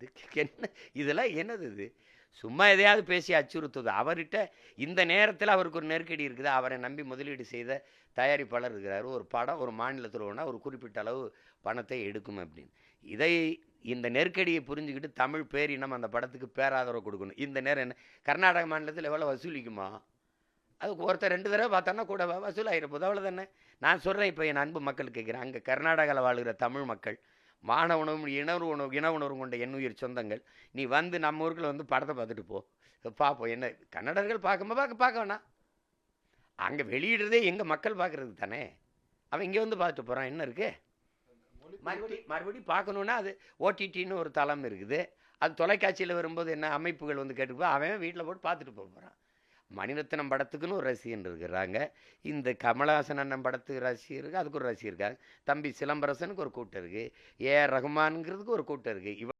இதுக்கு என்ன இதெல்லாம் என்னது இது? சும்மா எதையாவது பேசி அச்சுறுத்துது. அவர்கிட்ட இந்த நேரத்தில் அவருக்கு ஒரு நெருக்கடி இருக்குது. அவரை நம்பி முதலீடு செய்த தயாரிப்பாளர் இருக்கிறார். ஒரு படம் ஒரு மாநிலத்தில் ஒன்றா ஒரு குறிப்பிட்ட அளவு பணத்தை எடுக்கும் அப்படின்னு. இதை இந்த நெருக்கடியை புரிஞ்சுக்கிட்டு தமிழ் பேரினம் அந்த படத்துக்கு பேராதரவு கொடுக்கணும். இந்த நேரம் என்ன? கர்நாடக மாநிலத்தில் எவ்வளோ வசூலிக்குமா? அதுக்கு ஒருத்தர் ரெண்டு தடவை பார்த்தோன்னா கூட வ- வசூலாயிர அவ்வளோ தானே நான் சொல்கிறேன் இப்போ என் அன்பு மக்கள் கேட்குறேன் அங்கே கர்நாடகாவில் வாழ்கிற தமிழ் மக்கள் மான உணவும் இணர்வு உணவு இன உணர்வு கொண்ட எண்ணுயிர் சொந்தங்கள். நீ வந்து நம்ம ஊருக்குள்ள வந்து படத்தை பார்த்துட்டு போ. பார்ப்போம். என்ன கன்னடர்கள் பார்க்கும்போது பார்க்க பார்க்க வேணாம். அங்கே வெளியிடுறதே எங்கள் மக்கள் பார்க்குறது தானே? அவன் இங்கே வந்து பார்த்துட்டு போகிறான் என்ன இருக்கு? மறுபடி மறுபடி பார்க்கணுன்னா அது ஓடிடின்னு ஒரு தளம் இருக்குது. அது தொலைக்காட்சியில் வரும்போது என்ன அமைப்புகள் வந்து கேட்டுப்போ அவன் வீட்டில் போட்டு பார்த்துட்டு போக போகிறான் மணிரத்னம் படத்துக்குன்னு ஒரு ரசிகன் இருக்கிறாங்க. இந்த கமலஹாசன் அண்ணன் படத்துக்கு ரசிகர் இருக்குது அதுக்கு ஒரு ரசிகர் இருக்காங்க. தம்பி சிலம்பரசனுக்கு ஒரு கூட்டம் இருக்குது ஏ ரகுமானுங்கிறதுக்கு ஒரு கூட்டம் இருக்குது இவ